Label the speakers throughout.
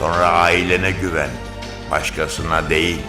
Speaker 1: Sonra ailene güven. Başkasına değil.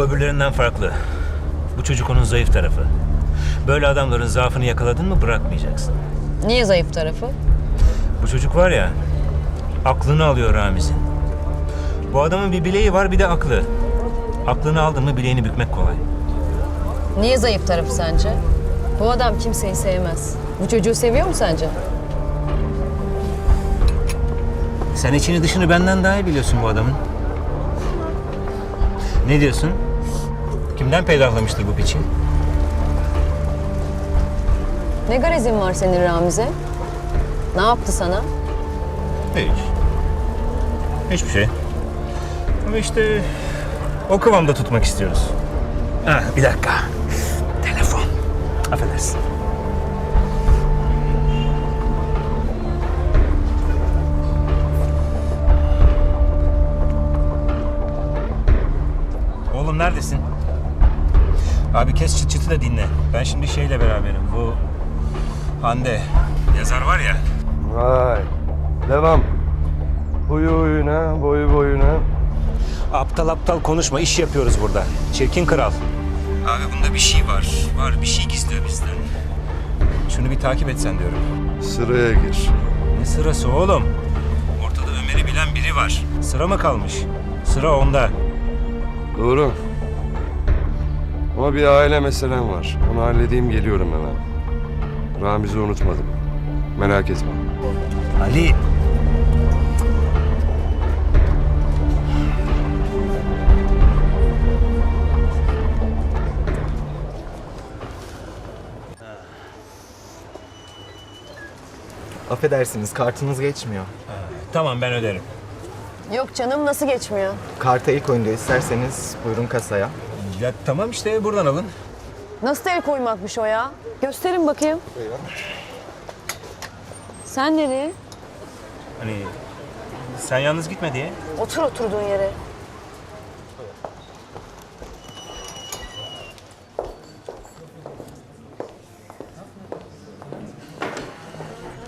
Speaker 2: Bu öbürlerinden farklı. Bu çocuk onun zayıf tarafı. Böyle adamların zaafını yakaladın mı bırakmayacaksın.
Speaker 3: Niye zayıf tarafı?
Speaker 2: Bu çocuk var ya, aklını alıyor Ramiz'in. Bu adamın bir bileği var bir de aklı. Aklını aldın mı bileğini bükmek kolay.
Speaker 3: Niye zayıf tarafı sence? Bu adam kimseyi sevmez. Bu çocuğu seviyor mu sence?
Speaker 2: Sen içini dışını benden daha iyi biliyorsun bu adamın. Ne diyorsun? Kimden peydahlamıştır bu piçi?
Speaker 3: Ne garezin var senin Ramiz'e? Ne yaptı sana?
Speaker 2: Hiç. Hiçbir şey. Ama işte o kıvamda tutmak istiyoruz. Ha, bir dakika. Telefon. Affedersin. Oğlum neredesin? Da dinle. Ben şimdi şeyle beraberim. Bu Hande. Yazar var ya.
Speaker 4: Vay. Devam. Huyu huyuna, boyu boyuna.
Speaker 2: Aptal aptal konuşma, iş yapıyoruz burada. Çirkin kral. Abi bunda bir şey var. Var, bir şey gizliyor bizden. Şunu bir takip etsen diyorum.
Speaker 4: Sıraya gir.
Speaker 2: Ne sırası oğlum? Ortada Ömer'i bilen biri var. Sıra mı kalmış? Sıra onda.
Speaker 4: Doğru. Ama bir aile meselem var. Onu halledeyim geliyorum hemen. Ramiz'i unutmadım. Merak etme.
Speaker 2: Ali.
Speaker 5: Affedersiniz kartınız geçmiyor.
Speaker 2: Tamam ben öderim.
Speaker 3: Yok canım nasıl geçmiyor?
Speaker 5: Karta ilk oyunda isterseniz buyurun kasaya.
Speaker 2: Ya tamam işte buradan alın.
Speaker 3: Nasıl el koymakmış o ya? Gösterin bakayım. Sen nereye?
Speaker 2: Hani sen yalnız gitme diye.
Speaker 3: Otur oturduğun yere.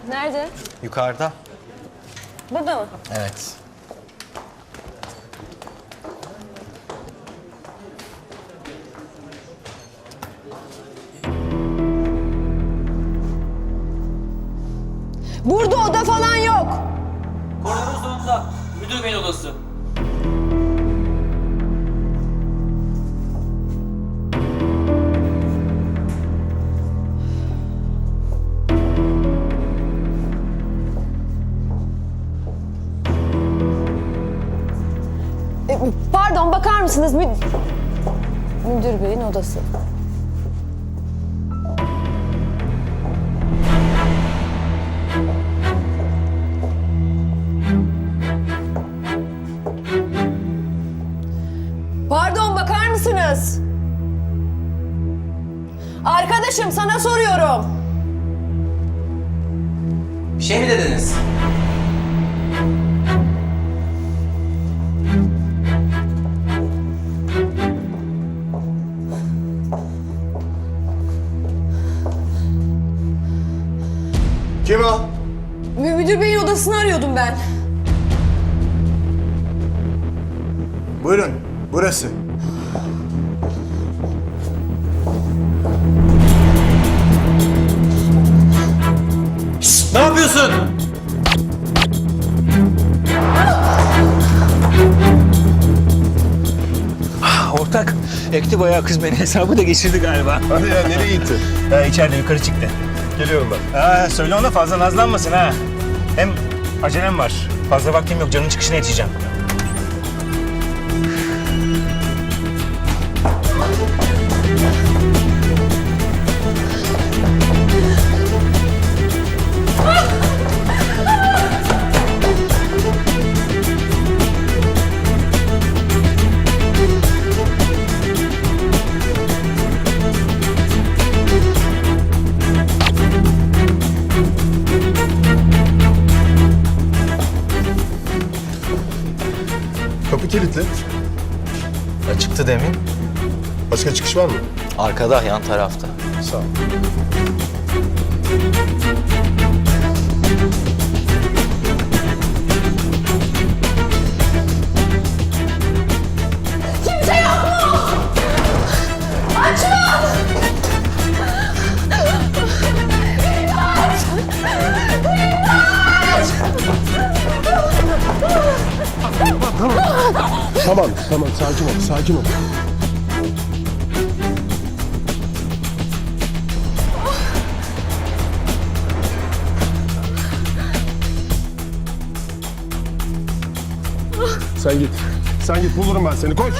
Speaker 3: Nerede?
Speaker 5: Yukarıda.
Speaker 3: Burada mı?
Speaker 5: Evet.
Speaker 6: Müdür odası.
Speaker 3: E, pardon bakar mısınız? Mü... Müdür beyin odası. Arkadaşım sana soruyorum.
Speaker 6: Bir şey mi dediniz?
Speaker 4: Kim o?
Speaker 3: Mü- Müdür beyin odasını arıyordum ben.
Speaker 7: Buyurun, burası.
Speaker 6: Ne yapıyorsun?
Speaker 2: Ortak ekti bayağı kız beni hesabı da geçirdi galiba.
Speaker 4: Hadi ya nereye gitti?
Speaker 2: Ha, içeride yukarı çıktı.
Speaker 4: Geliyorum ben.
Speaker 2: Ha, söyle ona fazla nazlanmasın ha. Hem acelem var. Fazla vaktim yok. Canın çıkışına yetişeceğim.
Speaker 8: Kilitli.
Speaker 9: Açıktı demin.
Speaker 8: Başka çıkış var mı?
Speaker 9: Arkada yan tarafta.
Speaker 8: Sağ ol. Tamam, tamam. Sakin ol, sakin ol. Sen git. Sen git bulurum ben seni. Koş.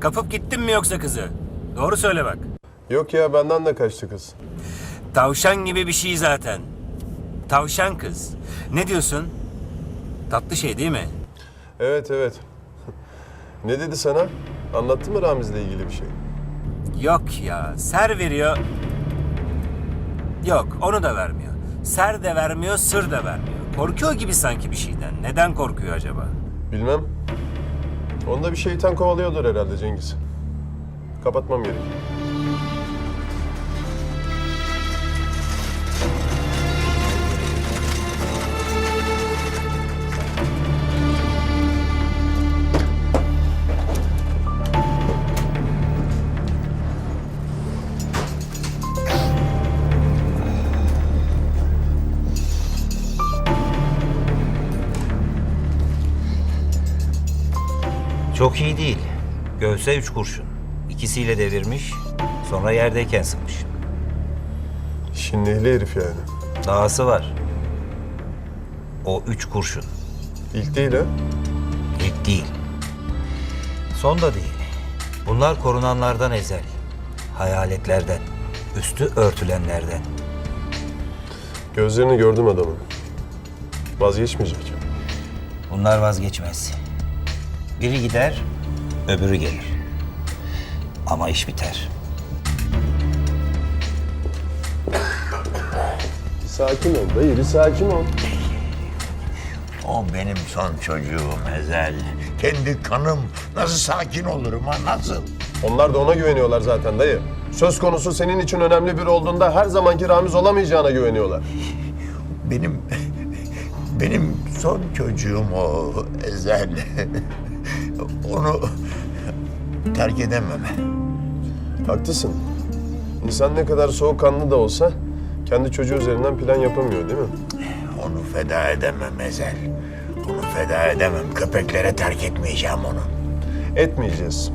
Speaker 2: Kapıp gittin mi yoksa kızı? Doğru söyle bak.
Speaker 8: Yok ya benden de kaçtı kız.
Speaker 2: Tavşan gibi bir şey zaten. Tavşan kız. Ne diyorsun? Tatlı şey değil mi?
Speaker 8: Evet evet. ne dedi sana? Anlattı mı Ramiz'le ilgili bir şey?
Speaker 2: Yok ya. Ser veriyor. Yok onu da vermiyor. Ser de vermiyor, sır da vermiyor. Korkuyor gibi sanki bir şeyden. Neden korkuyor acaba?
Speaker 8: Bilmem. Onda bir şeytan kovalıyordur herhalde Cengiz. Kapatmam gerek.
Speaker 10: Çok iyi değil. Göğse üç kurşun. İkisiyle devirmiş, sonra yerdeyken sıkmış.
Speaker 8: Şinnehli herif yani.
Speaker 10: Dahası var. O üç kurşun.
Speaker 8: İlk değil ha?
Speaker 10: İlk değil. Son da değil. Bunlar korunanlardan ezel. Hayaletlerden. Üstü örtülenlerden.
Speaker 8: Gözlerini gördüm adamın. Vazgeçmeyecek.
Speaker 10: Bunlar vazgeçmez. Biri gider, öbürü gelir. Ama iş biter.
Speaker 8: Sakin ol dayı, bir sakin ol.
Speaker 1: O benim son çocuğum Ezel. Kendi kanım. Nasıl sakin olurum ha nasıl?
Speaker 8: Onlar da ona güveniyorlar zaten dayı. Söz konusu senin için önemli biri olduğunda her zamanki Ramiz olamayacağına güveniyorlar.
Speaker 1: Benim benim son çocuğum o Ezel. Onu terk edemem.
Speaker 8: Haklısın. İnsan ne kadar soğukkanlı da olsa kendi çocuğu üzerinden plan yapamıyor değil mi?
Speaker 1: Onu feda edemem Ezel. Onu feda edemem. Köpeklere terk etmeyeceğim onu.
Speaker 8: Etmeyeceğiz.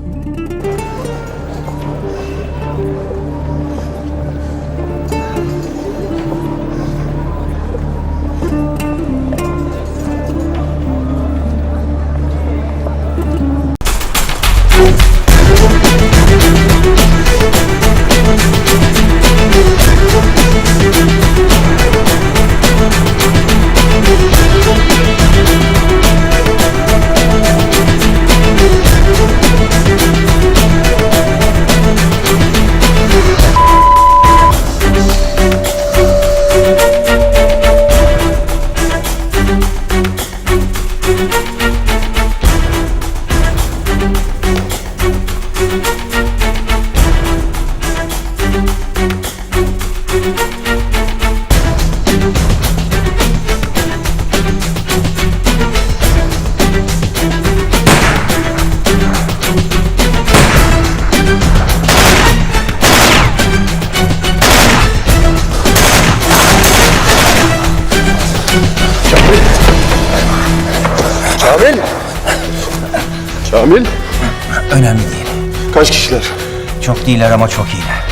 Speaker 10: Çok değiller ama çok iyiler.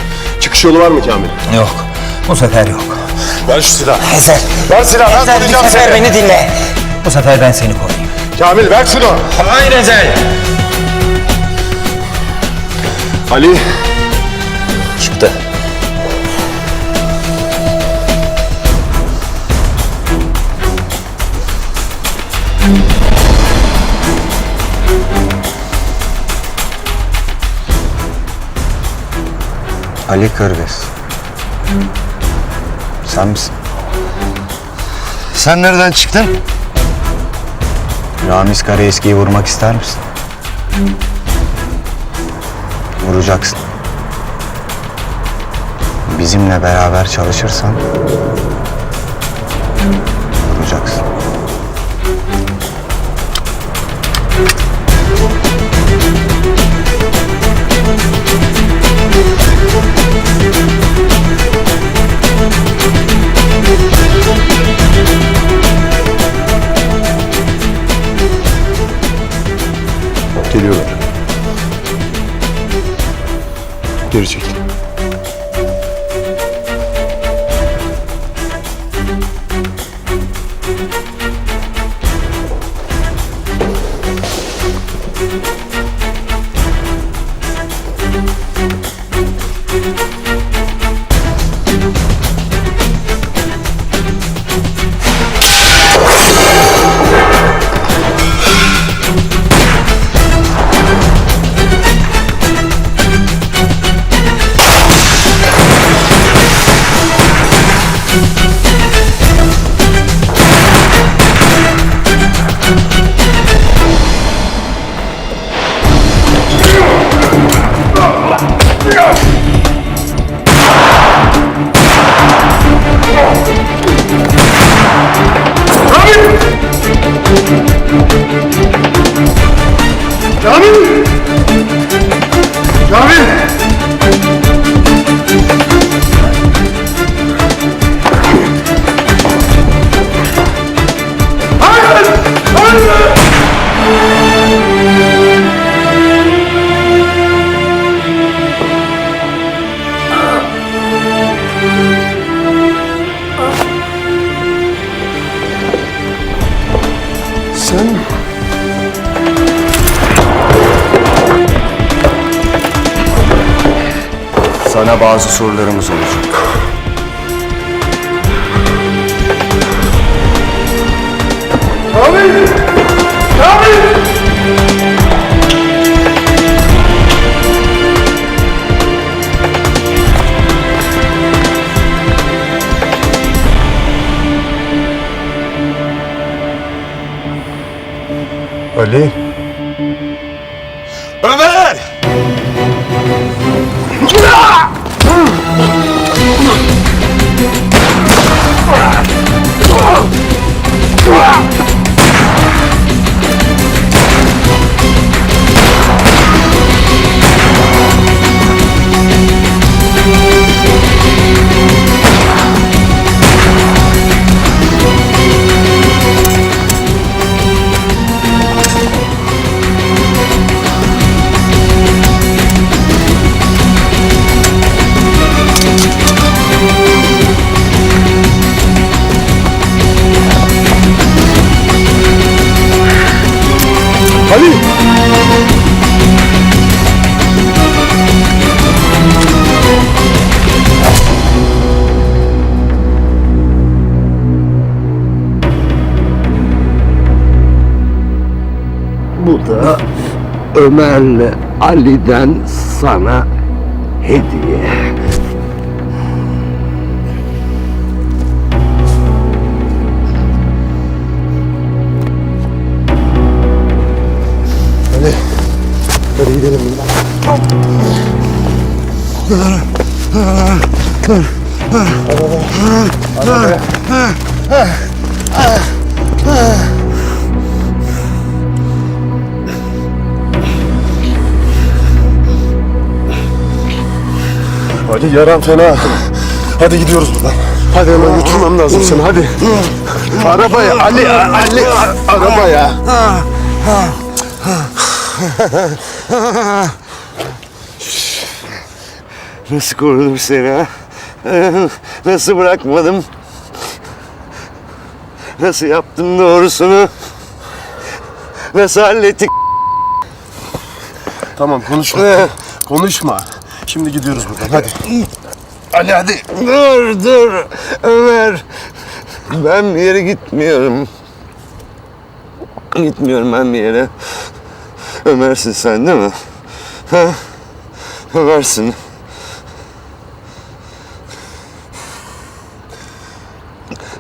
Speaker 8: Çıkış yolu var mı Kamil?
Speaker 10: Yok, bu sefer yok.
Speaker 8: Ver şu silahı.
Speaker 10: Ezel.
Speaker 8: Ver silahı ben
Speaker 10: Ezel bir
Speaker 8: koruyacağım
Speaker 10: sefer
Speaker 8: seni.
Speaker 10: beni dinle. Bu sefer ben seni koruyayım.
Speaker 8: Kamil ver şunu.
Speaker 10: Hayır Ezel.
Speaker 8: Ali.
Speaker 11: Çıktı.
Speaker 9: Ali Kırgız. Sen misin?
Speaker 8: Sen nereden çıktın?
Speaker 9: Ramiz Karaeski'yi vurmak ister misin? Vuracaksın. Bizimle beraber çalışırsan
Speaker 8: Sen...
Speaker 9: Sana bazı sorularımız olacak.
Speaker 8: Kamil! Ali.
Speaker 12: Ömer'le Ali'den sana hediye.
Speaker 8: Ali. Hadi gidelim buradan. Ali yaran fena. Hadi gidiyoruz buradan. Hadi hemen götürmem lazım seni hadi. Arabaya Ali Ali arabaya.
Speaker 12: Nasıl korudum seni ha? Nasıl bırakmadım? Nasıl yaptın doğrusunu? Nasıl hallettik?
Speaker 8: Tamam konuşma. konuşma. Şimdi gidiyoruz buradan hadi.
Speaker 12: Ali hadi. Dur dur Ömer. Ben bir yere gitmiyorum. Gitmiyorum ben bir yere. Ömer'sin sen değil mi? Ha? Ömer'sin.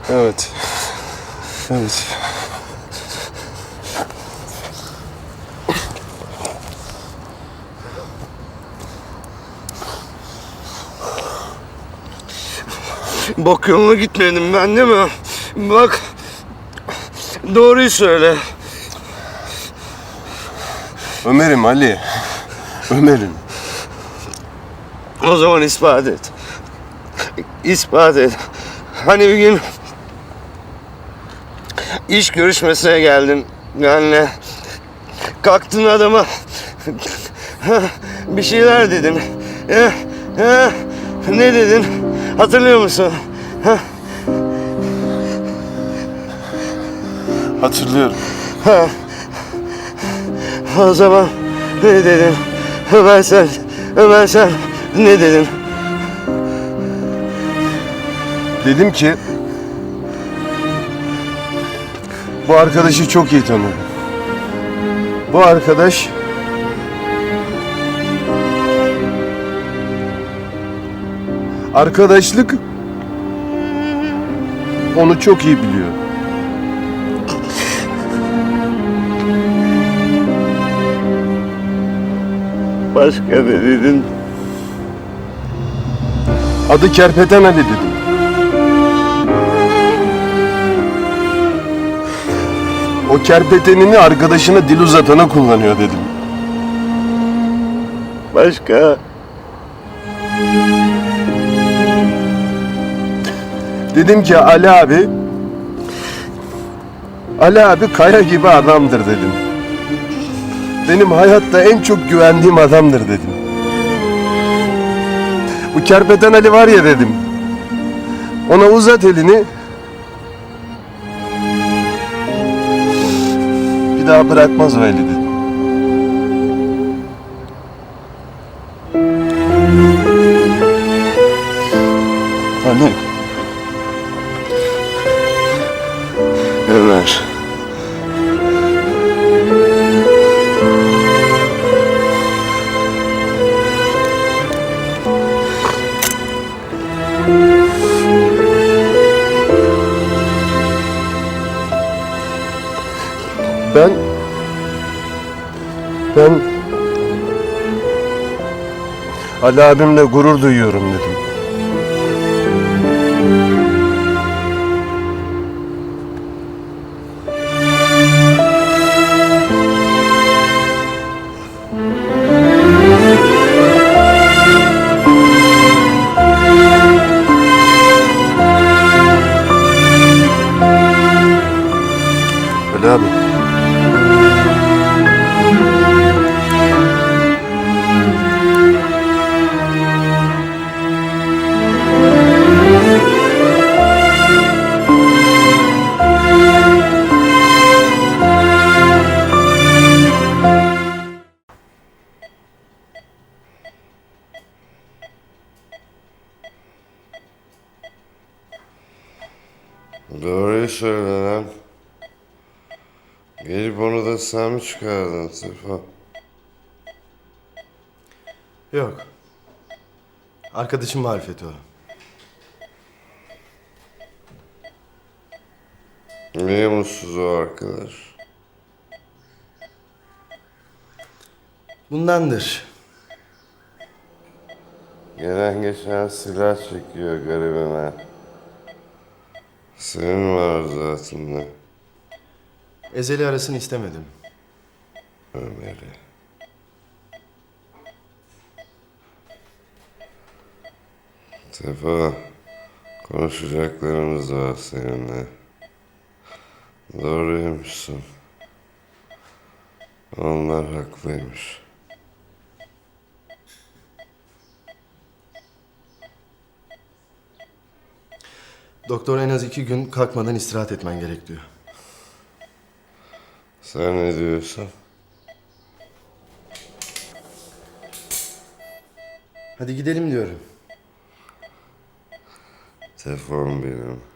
Speaker 8: Evet. Evet.
Speaker 12: Bok yoluna gitmedim ben değil mi? Bak. Doğruyu söyle.
Speaker 8: Ömer'im Ali. Ömer'im.
Speaker 12: O zaman ispat et. İspat et. Hani bir gün iş görüşmesine geldin benle. Kalktın adama bir şeyler dedin. Ya, ya, ne dedin? Hatırlıyor musun?
Speaker 8: Hatırlıyorum.
Speaker 12: Ha. O zaman ne dedin? Ömer sen, Ömer sen ne dedin?
Speaker 8: Dedim ki bu arkadaşı çok iyi tanıyorum. Bu arkadaş arkadaşlık onu çok iyi biliyor.
Speaker 12: Başka ne dedin?
Speaker 8: Adı Kerpeten Ali dedim. O kerpetenini arkadaşına dil uzatana kullanıyor dedim.
Speaker 12: Başka?
Speaker 8: Dedim ki Ali abi Ali abi kaya gibi adamdır dedim. Benim hayatta en çok güvendiğim adamdır dedim. Bu kerpeten Ali var ya dedim. Ona uzat elini. Bir daha bırakmaz o eli dedim.
Speaker 12: Anne. Ömer.
Speaker 8: Ben ben Ali abimle gurur duyuyorum dedim. Ali abi.
Speaker 4: Çıkardın Sefa?
Speaker 8: Yok. Arkadaşım marifeti o.
Speaker 4: Niye mutsuz o arkadaş?
Speaker 8: Bundandır.
Speaker 4: Gelen geçen silah çekiyor garibime. Senin var zatında
Speaker 8: Ezeli arasını istemedim.
Speaker 4: Ömer'i. Sefa, konuşacaklarımız var seninle. Doğruymuşsun. Onlar haklıymış.
Speaker 12: Doktor en az iki gün kalkmadan istirahat etmen gerek diyor.
Speaker 4: Sen ne diyorsun?
Speaker 12: Hadi gidelim diyorum.
Speaker 4: Telefon benim.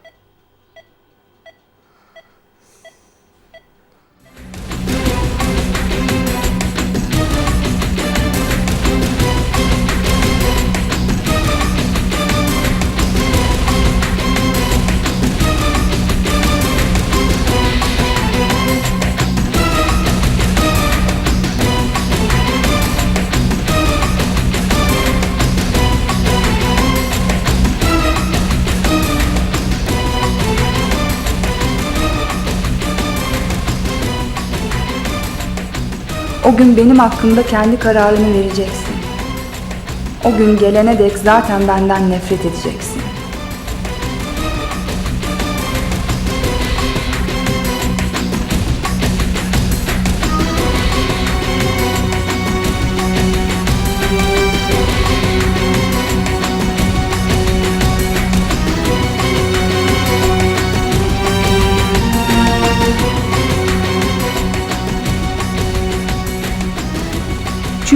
Speaker 13: Gün benim hakkımda kendi kararını vereceksin. O gün gelene dek zaten benden nefret edeceksin.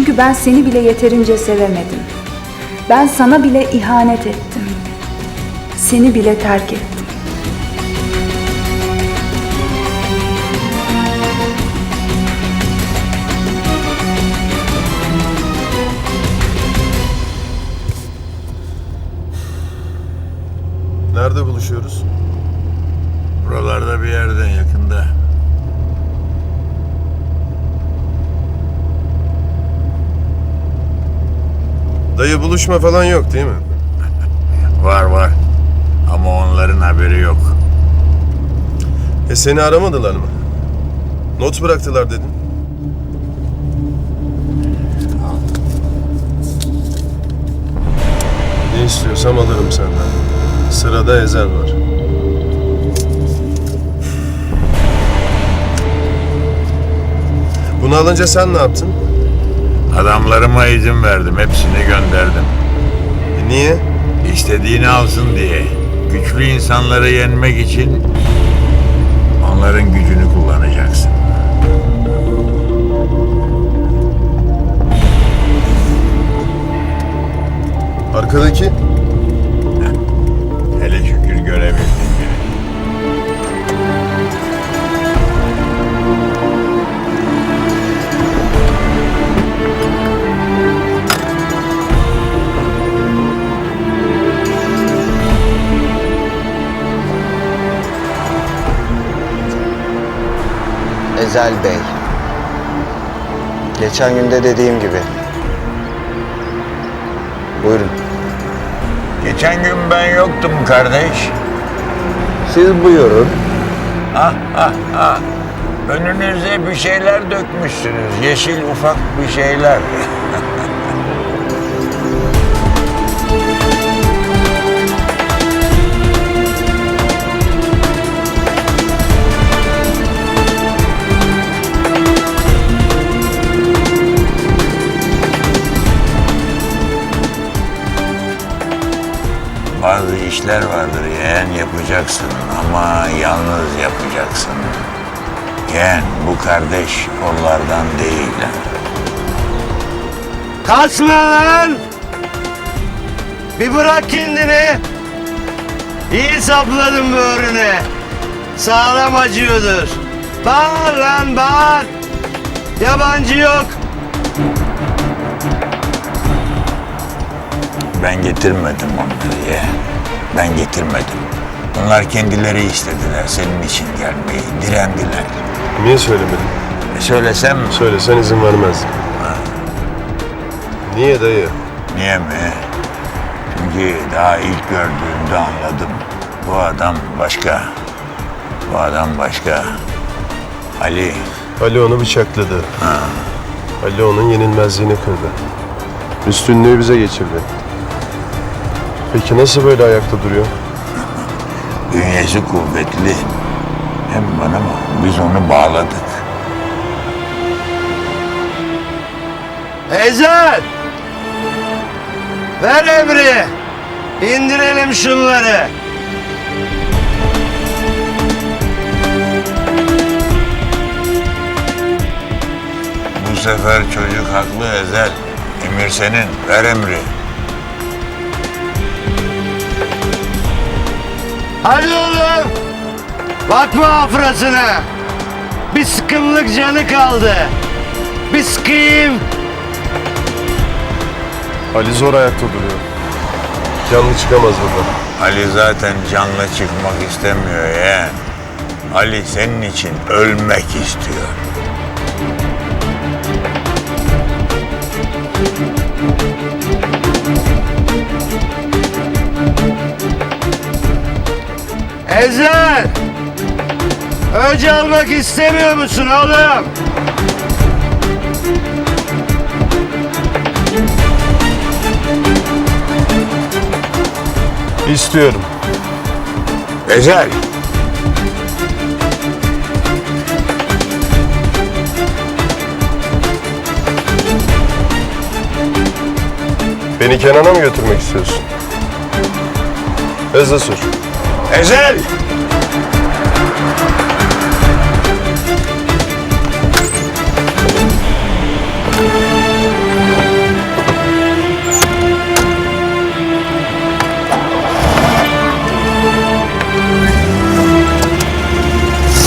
Speaker 13: Çünkü ben seni bile yeterince sevemedim. Ben sana bile ihanet ettim. Seni bile terk ettim.
Speaker 8: Buluşma falan yok değil mi?
Speaker 1: Var var. Ama onların haberi yok.
Speaker 8: E seni aramadılar mı? Not bıraktılar dedin. Ne istiyorsam alırım senden. Sırada Ezel var. Bunu alınca sen ne yaptın?
Speaker 1: Adamlarıma izin verdim. Hepsini gönderdim.
Speaker 8: E niye?
Speaker 1: İstediğini alsın diye. Güçlü insanları yenmek için onların gücünü kullanacaksın.
Speaker 8: Arkadaki?
Speaker 9: Ezel Bey. Geçen günde dediğim gibi. Buyurun.
Speaker 1: Geçen gün ben yoktum kardeş.
Speaker 9: Siz buyurun.
Speaker 1: Ah ah ah. Önünüze bir şeyler dökmüşsünüz. Yeşil ufak bir şeyler. işler vardır yeğen yapacaksın ama yalnız yapacaksın. Yeğen bu kardeş onlardan değil.
Speaker 12: Kaçma lan! Bir bırak kendini. İyi sapladın böğrüne. Sağlam acıyordur. Bağır lan bağır. Yabancı yok.
Speaker 1: Ben getirmedim onları yeğen. Ben getirmedim. Onlar kendileri istediler senin için gelmeyi, direndiler.
Speaker 8: Niye söylemedin?
Speaker 1: E söylesem mi?
Speaker 8: Söylesen izin vermezdim. Niye dayı?
Speaker 1: Niye mi? Çünkü daha ilk gördüğümde anladım. Bu adam başka. Bu adam başka. Ali
Speaker 8: Ali onu bıçakladı. Ali onun yenilmezliğini kırdı. Üstünlüğü bize geçirdi. Peki nasıl böyle ayakta duruyor?
Speaker 1: Bünyesi kuvvetli. Hem bana mı? Biz onu bağladık.
Speaker 12: Ezel! Ver emri! İndirelim şunları!
Speaker 1: Bu sefer çocuk haklı Ezel. Emir senin, ver emri.
Speaker 12: Hadi oğlum. Bakma afrasına. Bir sıkımlık canı kaldı. Bir sıkayım.
Speaker 8: Ali zor ayakta duruyor. Canlı çıkamaz buradan.
Speaker 1: Ali zaten canlı çıkmak istemiyor yeğen. Ali senin için ölmek istiyor.
Speaker 12: Ezel. Öc almak istemiyor musun oğlum?
Speaker 8: İstiyorum.
Speaker 1: Ezel,
Speaker 8: Beni Kenan'a mı götürmek istiyorsun? Hızlı sür.
Speaker 1: Ezel!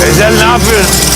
Speaker 1: Ezel ne yapıyorsun?